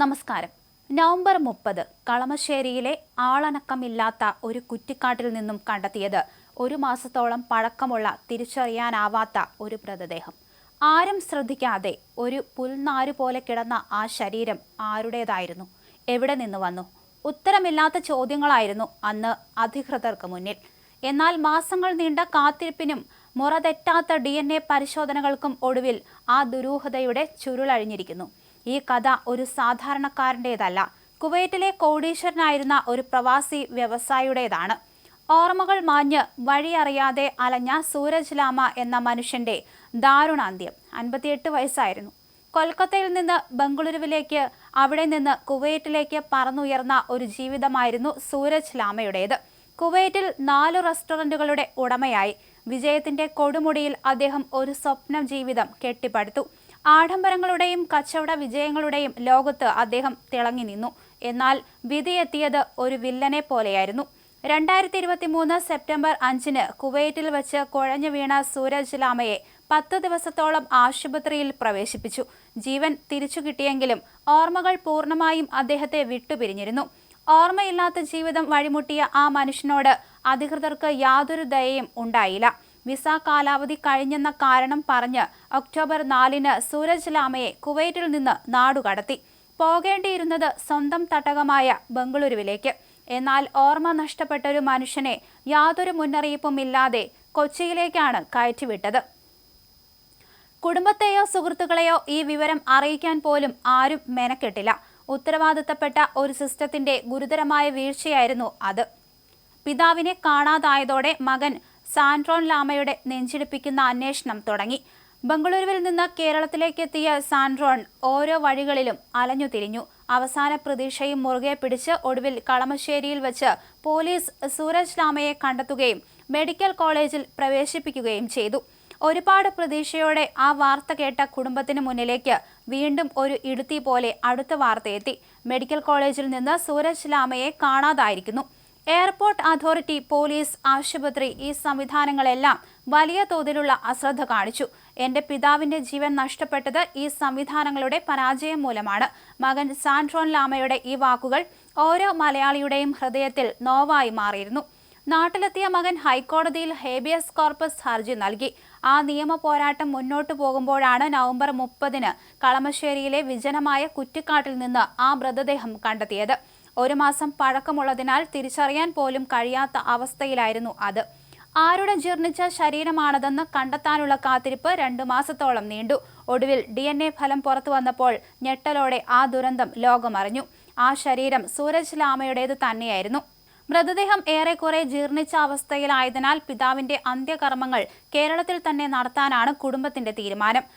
നമസ്കാരം. നവംബർ മുപ്പത് കളമശ്ശേരിയിലെ ആളനക്കമില്ലാത്ത ഒരു കുറ്റിക്കാട്ടിൽ നിന്നും കണ്ടെത്തിയത് ഒരു മാസത്തോളം പഴക്കമുള്ള തിരിച്ചറിയാനാവാത്ത ഒരു മൃതദേഹം. ആരും ശ്രദ്ധിക്കാതെ ഒരു പുൽനാരു പോലെ കിടന്ന ആ ശരീരം ആരുടേതായിരുന്നു? എവിടെ നിന്ന് വന്നു? ഉത്തരമില്ലാത്ത ചോദ്യങ്ങളായിരുന്നു അന്ന് അധികൃതർക്ക് മുന്നിൽ. എന്നാൽ മാസങ്ങൾ നീണ്ട കാത്തിരിപ്പിനും മുറതെറ്റാത്ത ഡി എൻ എ പരിശോധനകൾക്കും ഒടുവിൽ ആ ദുരൂഹതയുടെ ചുരുളഴിഞ്ഞിരിക്കുന്നു. ഈ കഥ ഒരു സാധാരണക്കാരന്റേതല്ല കുവൈറ്റിലെ കോടീശ്വരനായിരുന്ന ഒരു പ്രവാസി വ്യവസായിയുടേതാണ്. ഓർമ്മകൾ മാഞ്ഞ് വഴിയറിയാതെ അലഞ്ഞ സൂരജ് ലാമ എന്ന മനുഷ്യന്റെ ദാരുണാന്ത്യം. അൻപത്തിയെട്ട് വയസ്സായിരുന്നു. കൊൽക്കത്തയിൽ നിന്ന് ബംഗളൂരുവിലേക്ക് അവിടെ നിന്ന് കുവൈറ്റിലേക്ക് പറന്നുയർന്ന ഒരു ജീവിതമായിരുന്നു സൂരജ് ലാമയുടേത്. കുവൈറ്റിൽ നാലു റെസ്റ്റോറന്റുകളുടെ ഉടമയായി. വിജയത്തിന്റെ കൊടുമുടിയിൽ അദ്ദേഹം ഒരു സ്വപ്ന ജീവിതം കെട്ടിപ്പടുത്തു. ആഡംബരങ്ങളുടെയും കച്ചവട വിജയങ്ങളുടെയും ലോകത്ത് അദ്ദേഹം തിളങ്ങി നിന്നു. എന്നാൽ വിധിയെത്തിയത് ഒരു വില്ലനെ പോലെയായിരുന്നു. രണ്ടായിരത്തി ഇരുപത്തി മൂന്ന് സെപ്റ്റംബർ അഞ്ചിന് കുവൈറ്റിൽ വെച്ച് കുഴഞ്ഞു വീണ സൂരജ് ലാമയെ പത്ത് ദിവസത്തോളം ആശുപത്രിയിൽ പ്രവേശിപ്പിച്ചു. ജീവൻ തിരിച്ചു കിട്ടിയെങ്കിലും ഓർമ്മകൾ പൂർണമായും അദ്ദേഹത്തെ വിട്ടുപിരിഞ്ഞിരുന്നു. ഓർമ്മയില്ലാത്ത ജീവിതം വഴിമുട്ടിയ ആ മനുഷ്യനോട് അധികൃതർക്ക് യാതൊരു ദയയും ഉണ്ടായില്ല. വിസ കാലാവധി കഴിഞ്ഞെന്ന കാരണം പറഞ്ഞ് ഒക്ടോബർ നാലിന് സൂരജ് ലാമയെ കുവൈറ്റിൽ നിന്ന് നാടുകടത്തി. പോകേണ്ടിയിരുന്നത് സ്വന്തം തട്ടകമായ ബംഗളൂരുവിലേക്ക്. എന്നാൽ ഓർമ്മ നഷ്ടപ്പെട്ട ഒരു മനുഷ്യനെ യാതൊരു മുന്നറിയിപ്പും ഇല്ലാതെ കൊച്ചിയിലേക്കാണ് കയറ്റിവിട്ടത്. കുടുംബത്തെയോ സുഹൃത്തുക്കളെയോ ഈ വിവരം അറിയിക്കാൻ പോലും ആരും മെനക്കെട്ടില്ല. ഉത്തരവാദിത്തപ്പെട്ട ഒരു സിസ്റ്റത്തിന്റെ ഗുരുതരമായ വീഴ്ചയായിരുന്നു അത്. പിതാവിനെ കാണാതായതോടെ മകൻ സാൻട്രോൺ ലാമയുടെ നെഞ്ചിടിപ്പിക്കുന്ന അന്വേഷണം തുടങ്ങി. ബംഗളൂരുവിൽ നിന്ന് കേരളത്തിലേക്ക് എത്തിയ സാൻട്രോൺ ഓരോ വഴികളിലും അലഞ്ഞു തിരിഞ്ഞു. അവസാന പ്രതീക്ഷയും മുറുകെ പിടിച്ച് ഒടുവിൽ കളമശ്ശേരിയിൽ വെച്ച് പോലീസ് സൂരജ് ലാമയെ കണ്ടെത്തുകയും മെഡിക്കൽ കോളേജിൽ പ്രവേശിപ്പിക്കുകയും ചെയ്തു. ഒരുപാട് പ്രതീക്ഷയോടെ ആ വാർത്ത കേട്ട കുടുംബത്തിന് മുന്നിലേക്ക് വീണ്ടും ഒരു ഇടുത്തി പോലെ അടുത്ത വാർത്തയെത്തി മെഡിക്കൽ കോളേജിൽ നിന്ന് സൂരജ് ലാമയെ കാണാതായിരിക്കുന്നു. എയർപോർട്ട് അതോറിറ്റി പോലീസ് ആശുപത്രി ഈ സംവിധാനങ്ങളെല്ലാം വലിയ തോതിലുള്ള അശ്രദ്ധ കാണിച്ചു. എന്റെ പിതാവിന്റെ ജീവൻ നഷ്ടപ്പെട്ടത് ഈ സംവിധാനങ്ങളുടെ പരാജയം മൂലമാണ്. മകൻ സാൻട്രോൺ ലാമയുടെ ഈ വാക്കുകൾ ഓരോ മലയാളിയുടെയും ഹൃദയത്തിൽ നോവായി മാറിയിരുന്നു. നാട്ടിലെത്തിയ മകൻ ഹൈക്കോടതിയിൽ ഹേബിയസ് കോർപ്പസ് ഹർജി നൽകി. ആ നിയമ പോരാട്ടം മുന്നോട്ടു പോകുമ്പോഴാണ് നവംബർ മുപ്പതിന് കളമശ്ശേരിയിലെ വിജനമായ കുറ്റിക്കാട്ടിൽ നിന്ന് ആ മൃതദേഹം കണ്ടെത്തിയത്. ഒരു മാസം പഴക്കമുള്ളതിനാൽ തിരിച്ചറിയാൻ പോലും കഴിയാത്ത അവസ്ഥയിലായിരുന്നു അത്. ആരുടെ ജീർണിച്ച ശരീരമാണതെന്ന് കണ്ടെത്താനുള്ള കാത്തിരിപ്പ് രണ്ടു മാസത്തോളം നീണ്ടു. ഒടുവിൽ ഡി എൻ എ ഫലം പുറത്തു വന്നപ്പോൾ ഞെട്ടലോടെ ആ ദുരന്തം ലോകമറിഞ്ഞു. ആ ശരീരം സൂരജ് ലാമയുടേത് തന്നെയായിരുന്നു. മൃതദേഹം ഏറെക്കുറെ ജീർണിച്ച അവസ്ഥയിലായതിനാൽ പിതാവിന്റെ അന്ത്യകർമ്മങ്ങൾ കേരളത്തിൽ തന്നെ നടത്താനാണ് കുടുംബത്തിന്റെ തീരുമാനം.